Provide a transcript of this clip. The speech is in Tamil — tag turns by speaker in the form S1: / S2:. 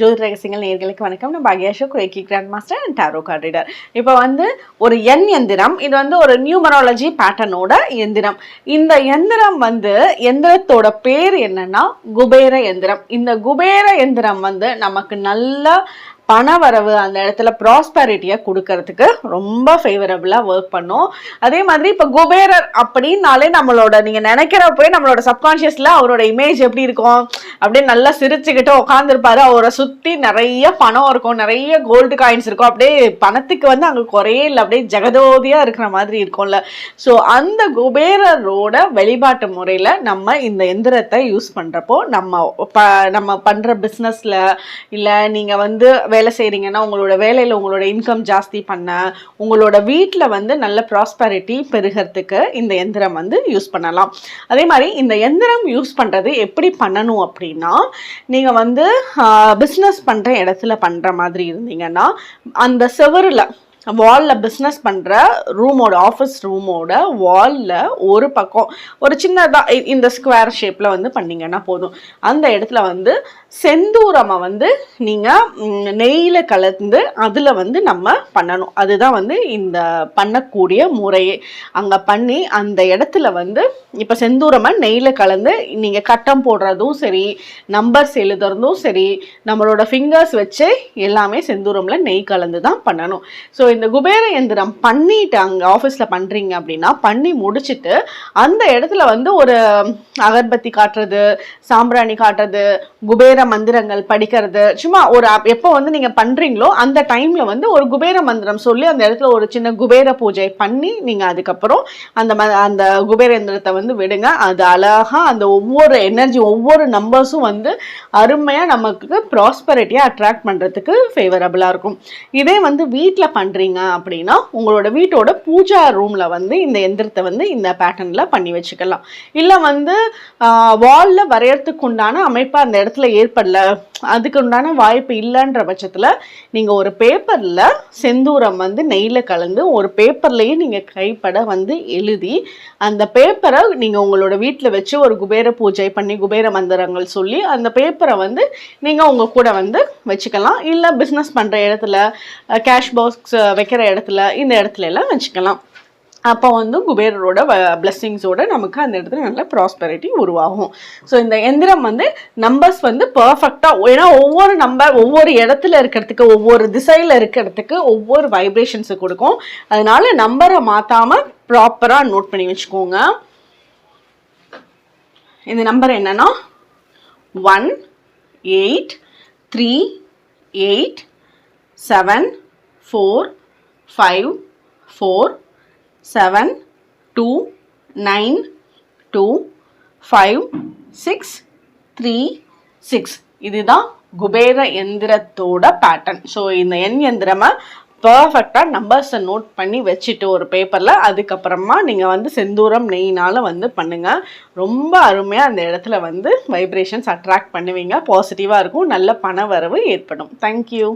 S1: ஜோதி ரகசியங்கள் நேர்களுக்கு வணக்கம். நான் பாக்யாஷோ குரேக்கி grand master and tarot card reader இப்போ வந்து ஒரு எண் எந்திரம். இது வந்து ஒரு நியூமராலஜி பேட்டர்னோட எந்திரம். இந்த எந்திரம் வந்து எந்திரத்தோட பேர் என்னன்னா குபேர எந்திரம். இந்த குபேர எந்திரம் வந்து நமக்கு நல்ல பண வரவு அந்த இடத்துல ப்ராஸ்பரிட்டியை கொடுக்கறதுக்கு ரொம்ப ஃபேவரபுளாக ஒர்க் பண்ணும். அதே மாதிரி இப்போ குபேரர் அப்படின்னாலே நம்மளோட நீங்கள் நினைக்கிறப்பவே நம்மளோட சப்கான்ஷியஸில் அவரோட இமேஜ் எப்படி இருக்கும்? அப்படியே நல்லா சிரிச்சுக்கிட்டு உட்காந்துருப்பாரு அவரை சுற்றி நிறைய பணம் இருக்கும். நிறைய கோல்டு காயின்ஸ் இருக்கும். அப்படியே பணத்துக்கு வந்து அங்கே குறையே இல்லை. அப்படியே ஜெகதோதியாக இருக்கிற மாதிரி இருக்கும்ல. ஸோ அந்த குபேரரோட வெளிப்பாட்டு முறையில் நம்ம இந்த எந்திரத்தை யூஸ் பண்ணுறப்போ நம்ம ப நம்ம பண்ணுற பிஸ்னஸில் இல்லை நீங்கள் வந்து வேலை செய்கிறீங்கன்னா உங்களோட வேலையில் உங்களோட இன்கம் ஜாஸ்தி பண்ண உங்களோட வீட்டில் வந்து நல்ல ப்ராஸ்பரிட்டி பெருகிறதுக்கு இந்த எந்திரம் வந்து யூஸ் பண்ணலாம். அதே மாதிரி இந்த எந்திரம் யூஸ் பண்ணுறது எப்படி பண்ணணும் அப்படின்னா நீங்கள் வந்து பிஸ்னஸ் பண்ணுற இடத்துல பண்ணுற மாதிரி இருந்தீங்கன்னா அந்த செவரில் வாலில் பிஸ்னஸ் பண்ணுற ரூமோட ஆஃபீஸ் ரூமோட வாலில் ஒரு பக்கம் ஒரு சின்னதாக இந்த ஸ்கொயர் ஷேப்பில் வந்து பண்ணிங்கன்னா போதும். அந்த இடத்துல வந்து செந்தூரமை வந்து நீங்கள் நெய்யில் கலந்து அதில் வந்து நம்ம பண்ணணும். அதுதான் வந்து இந்த பண்ணக்கூடிய முறையே. அங்கே பண்ணி அந்த இடத்துல வந்து இப்போ செந்தூரமாக நெய்யில் கலந்து நீங்கள் கட்டம் போடுறதும் சரி நம்பர்ஸ் எழுதுறதும் சரி நம்மளோட ஃபிங்கர்ஸ் வச்சு எல்லாமே செந்தூரமில் நெய் கலந்து தான் பண்ணணும். ஸோ இந்த குபேர எந்திரம் பண்ணிட்டு அங்கே ஆஃபீஸில் பண்ணுறீங்க அப்படின்னா பண்ணி முடிச்சுட்டு அந்த இடத்துல வந்து ஒரு அகர்பத்தி காட்டுறது சாம்பிராணி காட்டுறது குபேர மந்திரங்கள் படிக்கிறது சும்மா ஒரு எப்போ வந்து நீங்கள் பண்ணுறீங்களோ அந்த டைமில் வந்து ஒரு குபேர மந்திரம் சொல்லி அந்த இடத்துல ஒரு சின்ன குபேர பூஜை பண்ணி நீங்கள் அதுக்கப்புறம் அந்த ம அந்த குபேர எந்திரத்தை வந்து விடுங்க. அது அழகா அந்த ஒவ்வொரு எனர்ஜி ஒவ்வொரு நம்பர்ஸும் வந்து அருமையாக நமக்கு ப்ராஸ்பரிட்டியாக அட்ராக்ட் பண்ணுறதுக்கு ஃபேவரபுளாக இருக்கும். இதே வந்து வீட்டில் பண்ணுறீங்க அப்படின்னா உங்களோட வீட்டோட பூஜா ரூமில் வந்து இந்த எந்திரத்தை வந்து இந்த பேட்டர்னில் பண்ணி வச்சுக்கலாம். இல்லை வந்து வாலில் வரையறதுக்கு உண்டான அமைப்பு அந்த இடத்துல ஏற்படல அதுக்கு உண்டான வாய்ப்பு இல்லைன்ற பட்சத்தில் நீங்கள் ஒரு பேப்பரில் செந்தூரம் வந்து நெய்யில் கலந்து ஒரு பேப்பர்லேயே நீங்கள் கைப்பட வந்து எழுதி அந்த பேப்பரை நீங்கள் உங்களோட வீட்டில் வச்சு ஒரு குபேர பூஜை பண்ணி குபேர மந்திரங்கள் சொல்லி அந்த பேப்பரை வந்து நீங்கள் உங்கள் கூட வந்து வச்சுக்கலாம். இல்லை பிஸ்னஸ் பண்ணுற இடத்துல கேஷ் பாக்ஸ் வைக்கிற இடத்துல இந்த இடத்துல எல்லாம் வச்சுக்கலாம். அப்போ வந்து குபேரரோட பிளெஸ்ஸிங்ஸோட நமக்கு அந்த இடத்துல நல்ல ப்ராஸ்பெரிட்டி உருவாகும். ஸோ இந்த எந்திரம் வந்து நம்பர்ஸ் வந்து பர்ஃபெக்டாக ஏன்னா ஒவ்வொரு நம்பர் ஒவ்வொரு இடத்துல இருக்கிறதுக்கு ஒவ்வொரு திசையில் இருக்கிறதுக்கு ஒவ்வொரு வைப்ரேஷன்ஸை கொடுக்கும். அதனால நம்பரை மாற்றாமல் ப்ராப்பராக நோட் பண்ணி வச்சுக்கோங்க. இந்த நம்பர் என்னன்னா one eight three eight seven four five four seven two nine two five six three six இதுதான் குபேர எந்திரத்தோட பேட்டர்ன் ஸோ இந்த எண் எந்திரமை பர்ஃபெக்டாக நம்பர்ஸை நோட் பண்ணி வச்சுட்டு ஒரு பேப்பரில் அதுக்கப்புறமா நீங்கள் வந்து செந்தூரம் நெய்னால் வந்து பண்ணுங்கள் ரொம்ப அருமையாக அந்த இடத்துல வந்து வைப்ரேஷன்ஸ் அட்ராக்ட் பண்ணுவீங்க. பாசிட்டிவாக இருக்கும். நல்ல பண வரவு ஏற்படும். தேங்க்யூ